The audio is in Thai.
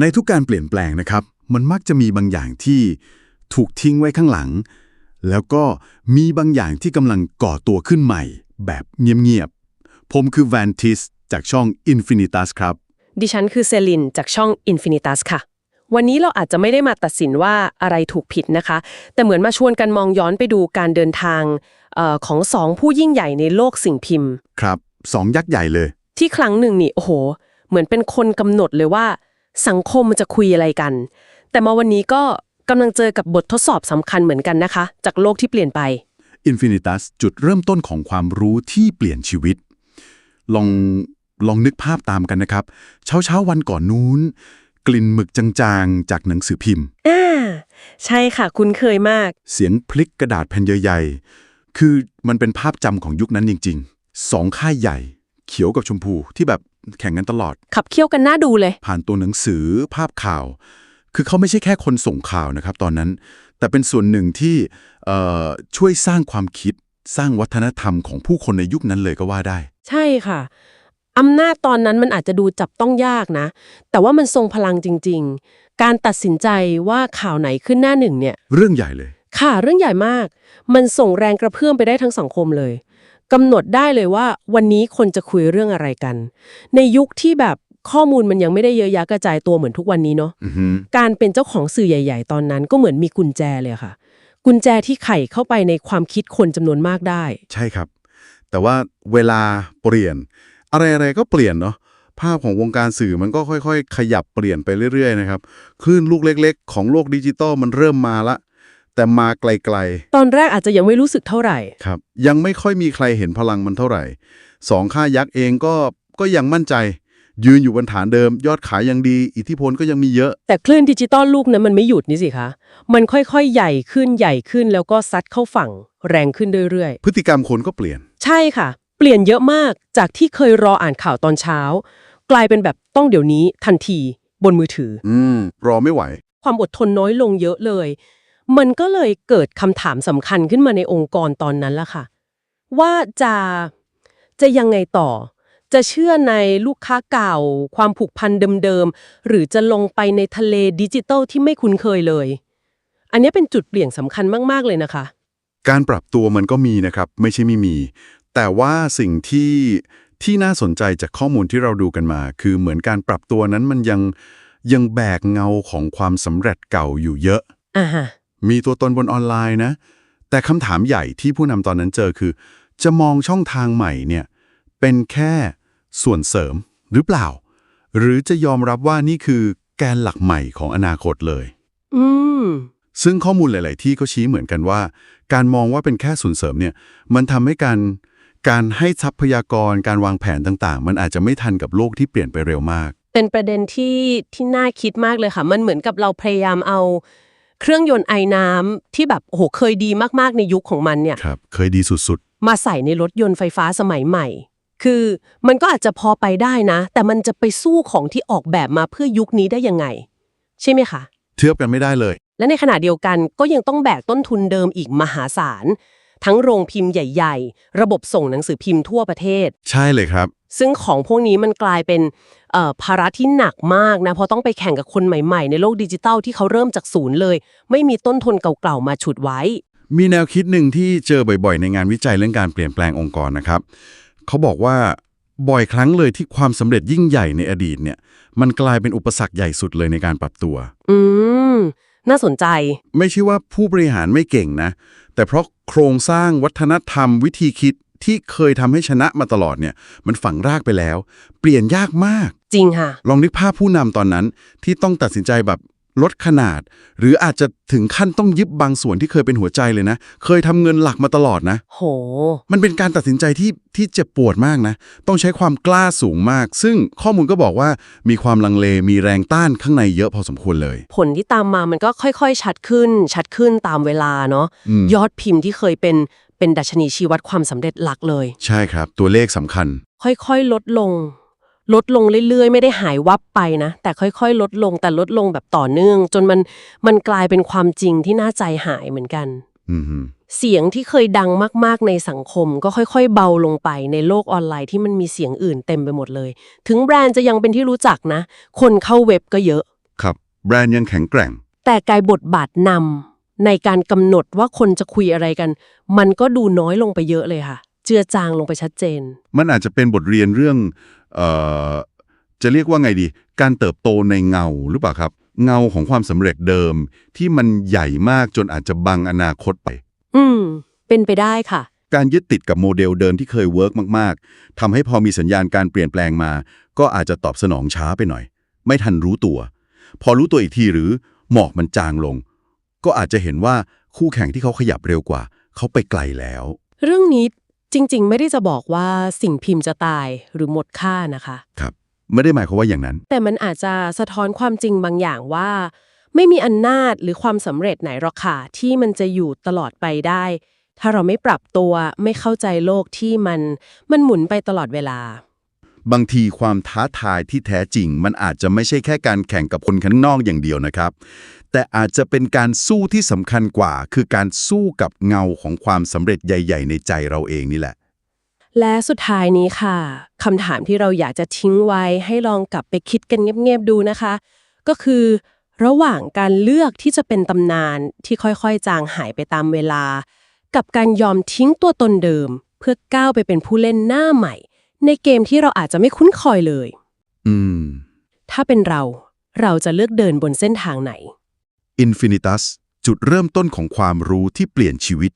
ในทุกการเปลี่ยนแปลงนะครับ มันมักจะมีบางอย่างที่ถูกทิ้งไว้ข้างหลัง แล้วก็มีบางอย่างที่กำลังก่อตัวขึ้นใหม่ แบบเงียบๆ ผมคือแวนทิสจากช่อง Infinitas ครับ ดิฉันคือเซลินจากช่อง Infinitas ค่ะ วันนี้เราอาจจะไม่ได้มาตัดสินว่าอะไรถูกผิดนะคะ แต่เหมือนมาชวนกันมองย้อนไปดูการเดินทางเออของสองผู้ยิ่งใหญ่ในโลกสิ่งพิมพ์ ครับสองยักษ์ใหญ่เลย ที่ครั้งหนึ่งนี่โอ้โห เหมือนเป็นคนกำหนดเลยว่า สังคมมันจะคุยอะไรกัน แต่มาวันนี้ก็กำลังเจอกับบททดสอบสำคัญเหมือนกันนะคะ จากโลกที่เปลี่ยนไป Infinitas จุดเริ่มต้นของความรู้ที่เปลี่ยนชีวิต ลองลองนึกภาพตามกันนะครับ เช้าเช้าๆวันก่อนนู้น กลิ่นหมึกจางๆ จากหนังสือพิมพ์อ่าใช่ค่ะ คุ้นเคยมาก เสียงพลิกกระดาษแผ่นใหญ่ๆ คือมันเป็นภาพจำของยุคนั้นจริงๆสองค่ายใหญ่ เขียวกับชมพูที่แบบ แข่งกันตลอด ขับเคี่ยวกันน่าดูเลย ผ่านตัวหนังสือภาพข่าว คือเขาไม่ใช่แค่คนส่งข่าวนะครับ ตอนนั้น แต่เป็นส่วนหนึ่งที่เอ่อช่วยสร้างความคิดสร้างวัฒนธรรมของผู้คนในยุคนั้นเลยก็ว่าได้ ใช่ค่ะอำนาจตอนนั้นมันอาจจะดูจับต้องยากนะ แต่ว่ามันทรงพลังจริง ๆ การตัดสินใจว่าข่าวไหนขึ้นหน้าหนึ่งเนี่ย เรื่องใหญ่เลย ค่ะ เรื่องใหญ่มาก มันส่งแรงกระเพื่อมไปได้ทั้งสังคมเลย กำหนดได้เลยว่าวันนี้คนจะคุยเรื่องอะไรกัน ในยุคที่แบบข้อมูลมันยังไม่ได้เยอะแยะกระจายตัวเหมือนทุกวันนี้เนาะอือหือการเป็นเจ้าของสื่อใหญ่ ๆ ตอนนั้นก็เหมือนมีกุญแจเลยค่ะ กุญแจที่ไขเข้าไปในความคิดคนจำนวนมากได้ ใช่ครับ แต่ว่าเวลาเปลี่ยน อะไรๆก็เปลี่ยนเนาะภาพของวงการสื่อมันก็ค่อย ๆ ขยับเปลี่ยนไปเรื่อย ๆ นะครับ คลื่นลูกเล็ก ๆ ของโลกดิจิตอลมันเริ่มมาละ แต่มาไกลตอนแรกอาจจะยังไม่รู้สึกเท่าไหร่ๆครับ ยังไม่ค่อยมีใครเห็นพลังมันเท่าไหร่สองค่ายักษ์เองก็ก็ยังมั่นใจ ยืนอยู่บนฐานเดิม ยอดขายยังดี อิทธิพลก็ยังมีเยอะ แต่คลื่นดิจิตอลลูกนั้นมันไม่หยุดนี่สิคะ มันค่อยๆ ใหญ่ขึ้นใหญ่ขึ้นแล้วก็ซัดเข้าฝั่ง แรงขึ้นเรื่อยพฤติกรรมคนก็เปลี่ยนๆใช่ค่ะ เปลี่ยนเยอะมากจากที่เคยรออ่านข่าวตอนเช้า กลายเป็นแบบต้องเดี๋ยวนี้ทันทีบนมือถือ อืมรอไม่ไหว ความอดทนน้อยลงเยอะเลย มันก็เลยเกิดคำถามสำคัญขึ้นมาในองค์กรตอนนั้นล่ะค่ะ ว่าจะจะยังไงต่อ จะเชื่อในลูกค้าเก่า ความผูกพันเดิมๆ หรือจะลงไปในทะเลดิจิตัลที่ไม่คุ้นเคยเลย อันนี้เป็นจุดเปลี่ยนสำคัญมากๆเลยนะคะ การปรับตัวมันก็มีนะครับ ไม่ใช่ไม่มี แต่ว่าสิ่งที่ที่น่าสนใจจากข้อมูลที่เราดูกันมา คือเหมือนการปรับตัวนั้นมันยังยังแบกเงาของความสำเร็จเก่าอยู่เยอะอ่าฮะ มีตัวตนบนออนไลน์นะ แต่คำถามใหญ่ที่ผู้นำตอนนั้นเจอคือ จะมองช่องทางใหม่เนี่ยเป็นแค่ส่วนเสริมหรือเปล่า หรือจะยอมรับว่านี่คือแกนหลักใหม่ของอนาคตเลย อืมซึ่งข้อมูลหลาย ๆ ที่ก็ชี้เหมือนกันว่า การมองว่าเป็นแค่ส่วนเสริมเนี่ยมันทำให้การการให้ทรัพยากรการวางแผนต่าง ๆ มันอาจจะไม่ทันกับโลกที่เปลี่ยนไปเร็วมาก เป็นประเด็นที่ที่น่าคิดมากเลยค่ะ มันเหมือนกับเราพยายามเอา เครื่องยนต์ไอน้ำที่แบบโอ้โหเคยดีมากๆในยุคของมันเนี่ย ครับ เคยดีสุดมาใส่ในรถยนต์ไฟฟ้าสมัยใหม่ คือมันก็อาจจะพอไปได้นะ แต่มันจะไปสู้ของที่ออกแบบมาเพื่อยุคนี้ได้ยังไง ใช่ไหมคะ ๆ เทียบกันไม่ได้เลย และในขณะเดียวกันก็ยังต้องแบกต้นทุนเดิมอีกมหาศาล ทั้งโรงพิมพ์ใหญ่ ๆ ระบบส่งหนังสือพิมพ์ทั่วประเทศ ใช่เลยครับ ซึ่งของพวกนี้มันกลายเป็นเอ่อภาระที่หนักมากนะเพราะต้องไปแข่งกับคนใหม่ๆ ในโลกดิจิตัลที่เขาเริ่มจากศูนย์เลย ไม่มีต้นทุนเก่าๆมาฉุดไว้ มีแนวคิดหนึ่งที่เจอบ่อยๆ ในงานวิจัยเรื่องการเปลี่ยนแปลงองค์กรนะครับ เขาบอกว่าบ่อยครั้งเลยที่ความสำเร็จยิ่งใหญ่ในอดีตเนี่ย มันกลายเป็นอุปสรรคใหญ่สุดเลยในการปรับตัว อืม น่าสนใจ ไม่ใช่ว่าผู้บริหารไม่เก่งนะ แต่เพราะโครงสร้างวัฒนธรรมวิธีคิดที่เคยทำให้ชนะมาตลอดเนี่ย มันฝังรากไปแล้ว เปลี่ยนยากมาก จริงค่ะ ลองนึกภาพผู้นำตอนนั้นที่ต้องตัดสินใจแบบ ลดขนาด หรืออาจจะถึงขั้นต้องยิบบางส่วนที่เคยเป็นหัวใจเลยนะ เคยทำเงินหลักมาตลอดนะ โห มันเป็นการตัดสินใจที่ที่เจ็บปวดมากนะ ต้องใช้ความกล้าสูงมาก ซึ่งข้อมูลก็บอกว่ามีความลังเลมีแรงต้านข้างในเยอะพอสมควรเลย ผลที่ตามมามันก็ค่อยๆ ชัดขึ้น ชัดขึ้นตามเวลาเนาะอืมยอดพิมพ์ที่เคยเป็นเป็นดัชนีชี้วัดความสำเร็จหลักเลย ใช่ครับ ตัวเลขสำคัญ ค่อยๆ ลดลง ลดลงเรื่อยๆ ไม่ได้หายวับไปนะ แต่ค่อยๆ ลดลงแต่ลดลงแบบต่อเนื่อง จนมันมันกลายเป็นความจริงที่น่าใจหายเหมือนกันอืมฮึเสียงที่เคยดังมากๆในสังคม ก็ค่อยๆ เบาลงไปในโลกออนไลน์ที่มันมีเสียงอื่นเต็มไปหมดเลย ถึงแบรนด์จะยังเป็นที่รู้จักนะ คนเข้าเว็บก็เยอะ ครับ แบรนด์ยังแข็งแกร่ง แต่กลายบทบาทนำในการกำหนดว่าคนจะคุยอะไรกัน มันก็ดูน้อยลงไปเยอะเลยค่ะ เจือจางลงไปชัดเจน มันอาจจะเป็นบทเรียนเรื่องเอ่อจะเรียกว่าไงดี การเติบโตในเงาหรือเปล่าครับ เงาของความสำเร็จเดิม ที่มันใหญ่มากจนอาจจะบังอนาคตไป อืม เป็นไปได้ค่ะ การยึดติดกับโมเดลเดิมที่เคยเวิร์กมากๆทำให้พอมีสัญญาณการเปลี่ยนแปลงมา ก็อาจจะตอบสนองช้าไปหน่อย ไม่ทันรู้ตัว พอรู้ตัวอีกทีหรือหมอกมันจางลง ก็อาจจะเห็นว่าคู่แข่งที่เขาขยับเร็วกว่า เขาไปไกลแล้ว เรื่องนี้ จริง ๆ ไม่ได้จะบอกว่าสิ่งพิมพ์จะตายหรือหมดค่านะคะ ครับ ไม่ได้หมายความว่าอย่างนั้น แต่มันอาจจะสะท้อนความจริงบางอย่างว่า ไม่มีอำนาจหรือความสำเร็จไหนหรอกค่ะที่มันจะอยู่ตลอดไปได้ ถ้าเราไม่ปรับตัวไม่เข้าใจโลกที่มันมันหมุนไปตลอดเวลา บางทีความท้าทายที่แท้จริง มันอาจจะไม่ใช่แค่การแข่งกับคนข้างนอกอย่างเดียวนะครับ แต่อาจจะเป็นการสู้ที่สำคัญกว่า คือการสู้กับเงาของความสำเร็จใหญ่ ๆ ในใจเราเองนี่แหละ และสุดท้ายนี้ค่ะคำถามที่เราอยากจะทิ้งไว้ให้ลองกลับไปคิดกันเงียบๆดูนะคะ ก็คือระหว่างการเลือกที่จะเป็นตำนานที่ค่อยๆ จางหายไปตามเวลา กับการยอมทิ้งตัวตนเดิม เพื่อก้าวไปเป็นผู้เล่นหน้าใหม่ ในเกมที่เราอาจจะไม่คุ้นเคยเลย อืม ถ้าเป็นเรา เราจะเลือกเดินบนเส้นทางไหน Infinitus จุดเริ่มต้นของความรู้ที่เปลี่ยนชีวิต